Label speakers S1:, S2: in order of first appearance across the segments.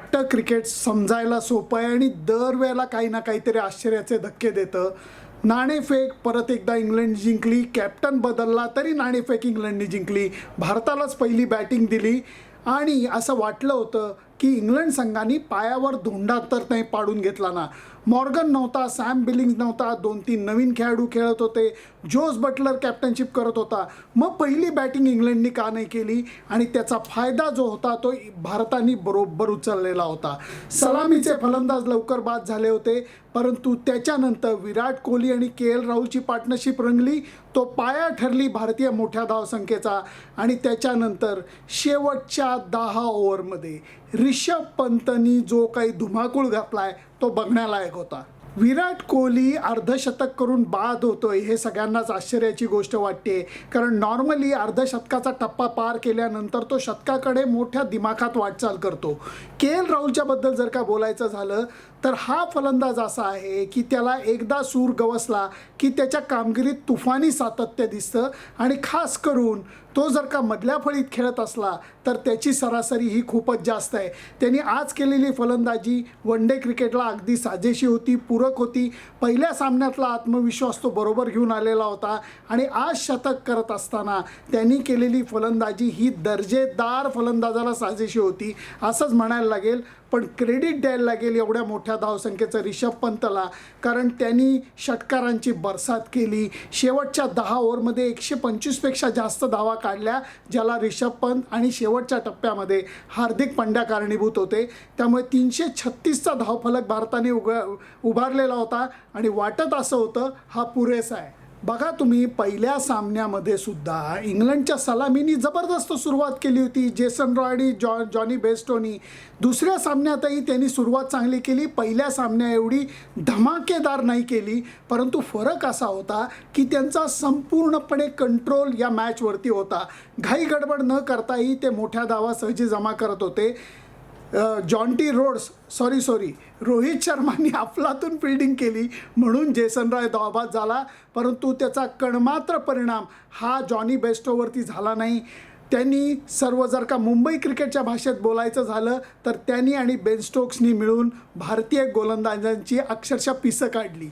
S1: वाटतं क्रिकेट समजायला सोपं आहे आणि दरवेळेला काही ना काहीतरी आश्चर्याचे धक्के देतं. नाणेफेक परत एकदा इंग्लंड जिंकली कॅप्टन बदलला तरी नाणेफेक इंग्लंडने जिंकली. भारतालाच पहिली बॅटिंग दिली. आणि असं वाटलं होतं की इंग्लंड संघाने पायावर धोंडा तर नाही पाडून घेतला ना. मॉर्गन नव्हता सॅम बिलिंग्स नव्हता दोन तीन नवीन खेळाडू खेळत होते. जोस बटलर कॅप्टनशिप करत होता. मग पहिली बॅटिंग इंग्लंडनी का नाही केली आणि त्याचा फायदा जो होता तो भारताने बरोबर उचललेला होता. सलामीचे फलंदाज लवकर बाद झाले होते परंतु त्याच्यानंतर विराट कोहली आणि के एल राहुलची पार्टनरशिप रंगली तो पाया ठरली भारतीय मोठ्या धावसंख्येचा आणि त्याच्यानंतर शेवटच्या दहा ओव्हरमध्ये रिषभ पंतनी जो काही धुमाकूळ घातला आहे तो बघण्यालायक होता. विराट कोहली अर्धशतक करून बाद होतोय हे सगळ्यांनाच आश्चर्याची गोष्ट वाटते. कारण नॉर्मली अर्धशतकाचा टप्पा पार केल्यानंतर तो शतकाकडे मोठ्या दिमाखात वाटचाल करतो. के एल राहुलच्या बद्दल जर का बोलायचं झालं तर हा फलंदाज असा आहे की त्याला एकदा सूर गवसला की त्याच्या कामगिरीत तुफानी सातत्य दिसतं. आणि खास करून तो जर का मधल्या फळीत खेळत असला तर त्याची सरासरी ही खूपच जास्त आहे. त्यांनी आज केलेली फलंदाजी वन डे क्रिकेटला अगदी साजेशी होती पूरक होती. पहिल्या सामन्यातला आत्मविश्वास तो बरोबर घेऊन आलेला होता आणि आज शतक करत असताना त्यांनी केलेली फलंदाजी ही दर्जेदार फलंदाजाला साजेशी होती असंच म्हणायला लागेल. पण क्रेडिट द्यायला लागेल एवढ्या मोठ्या धावसंख्येचं रिषभ पंतला कारण त्यांनी षटकारांची बरसात केली. शेवटच्या दहा ओव्हरमध्ये एकशे पंचवीसपेक्षा जास्त धावा काढल्या ज्याला रिषभ पंत आणि शेवटच्या टप्प्यामध्ये हार्दिक पंड्या कारणीभूत होते. त्यामुळे तीनशे छत्तीसचा धावफलक भारताने उग उभारलेला होता आणि वाटत असं होतं हा पुरेसा आहे. बघा तुम्ही पहिल्या सामन्यामध्ये सुद्धा इंग्लंडच्या सलामीनी जबरदस्त सुरुवात केली होती. जेसन रॉयडी आणि जॉ जॉनी बेस्टोनी दुसऱ्या सामन्यातही त्यांनी सुरुवात चांगली केली. पहिल्या सामन्या एवढी धमाकेदार नाही केली परंतु फरक असा होता की त्यांचा संपूर्णपणे कंट्रोल या मॅचवरती होता. घाई गडबड न करताही ते मोठ्या धावा सहजी जमा करत होते. Jonty Rhodes sorry sorry Rohit शर्मानी अफलातून फिल्डिंग केली म्हणून जेसन रॉय धावबाद झाला. परंतु त्याचा कणमात्र परिणाम हा जॉनी बेस्टोवरती झाला नाही. त्यांनी सर्व जर का मुंबई क्रिकेटच्या भाषेत बोलायचं झालं तर त्यांनी आणि बेन स्टोक्सनी मिळून भारतीय गोलंदाजांची अक्षरशः पिसं काढली.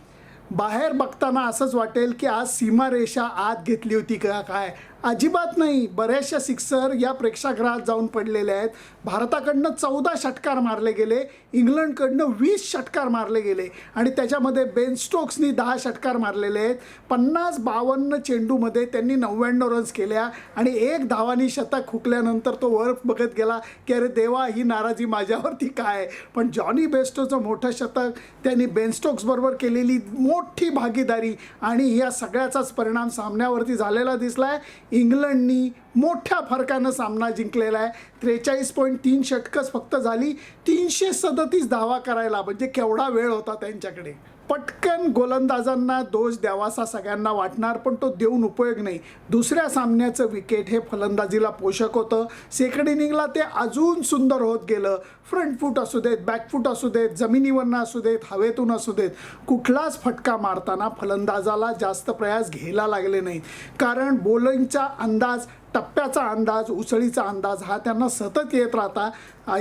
S1: बाहेर बघताना असंच वाटेल की आज सीमारेषा आत घेतली होती का काय? अजिबात नाही. बऱ्याचशा सिक्सर या प्रेक्षागृहात जाऊन पडलेल्या आहेत. भारताकडनं चौदा षटकार मारले गेले. इंग्लंडकडनं वीस षटकार मारले गेले. आणि त्याच्यामध्ये बेन स्टोक्सनी दहा षटकार मारलेले आहेत. पन्नास बावन्न चेंडूमध्ये त्यांनी नव्याण्णव रन्स केल्या. आणि एक धावानी शतक हुकल्यानंतर तो वर बघत गेला की अरे देवा ही नाराजी माझ्यावरती काय पण जॉनी बेस्टोचं मोठं शतक त्यांनी बेन स्टोक्सबरोबर केलेली मोठी भागीदारी आणि या सगळ्याचाच परिणाम सामन्यावरती झालेला दिसला आहे इंग्लंडनी मोठ्या फरकानं सामना जिंकलेला आहे. त्रेचाळीस पॉईंट तीन षटकंच फक्त झाली. तीनशे सदतीस धावा करायला म्हणजे केवढा वेळ होता त्यांच्याकडे. पटकन गोलंदाजांना दोष द्यावासा सगळ्यांना वाटणार पण तो देऊन उपयोग नाही. दुसऱ्या सामन्याचं विकेट हे फलंदाजीला पोषक होतं. सेकंड इनिंगला ते अजून सुंदर होत गेलं. फ्रंट फूट असू देत बॅक फूट असू देत जमिनीवरनं असू देत हवेतून असू देत कुठलाच फटका मारताना फलंदाजाला जास्त प्रयास घ्यायला लागले नाहीत. कारण बॉलिंगचा अंदाज टप्प्याचा अंदाज उसळीचा अंदाज हा त्यांना सतत येत राहता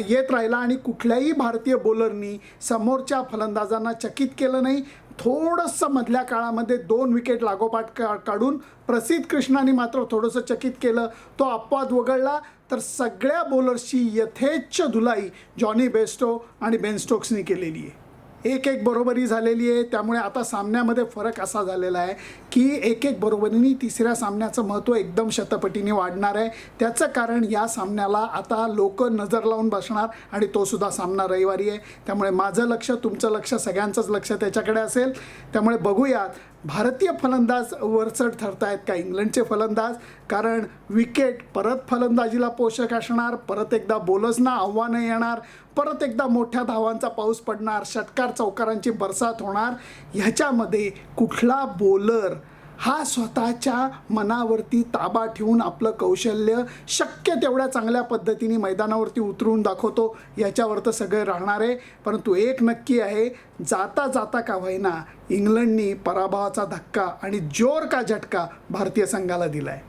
S1: येत राहिला आणि कुठल्याही भारतीय बॉलरनी समोरच्या फलंदाजांना चकित केलं नाही. थोडंसं मधल्या काळामध्ये दोन विकेट लागोपाठ का काढून प्रसिद्ध कृष्णाने मात्र थोडंसं चकित केलं. तो अपवाद वगळला. तर सगळ्या बॉलर्सची यथेच्छ धुलाई जॉनी बेस्टो आणि बेन स्टोक्सनी केलेली आहे. एक एक बरोबरी झालेली आहे. त्यामुळे आता सामन्यामध्ये फरक असा झालेला आहे की एक एक बरोबरीने तिसऱ्या सामन्याचं महत्त्व एकदम शतपटीने वाढणार आहे. त्याचं कारण या सामन्याला आता लोक नजर लावून बसणार आणि तोसुद्धा सामना रविवारी आहे. त्यामुळे माझं लक्ष तुमचं लक्ष सगळ्यांचंच लक्ष त्याच्याकडे असेल. त्यामुळे बघूयात भारतीय फलंदाज वरचढ ठरतायत का इंग्लंडचे फलंदाज? कारण विकेट परत फलंदाजीला पोषक असणार परत एकदा बोलर्सना आव्हानं येणार परत एकदा मोठ्या धावांचा पाऊस पडणार षटकार चौकारांची बरसात होणार. ह्याच्यामध्ये कुठला बोलर हा स्वतःच्या मनावरती ताबा ठेवून आपलं कौशल्य शक्य तेवढ्या चांगल्या पद्धतीने मैदानावरती उतरून दाखवतो याच्यावर तर सगळे राहणार आहे. परंतु एक नक्की आहे जाता जाता का होईना इंग्लंडनी पराभवाचा धक्का आणि जोर का झटका भारतीय संघाला दिला आहे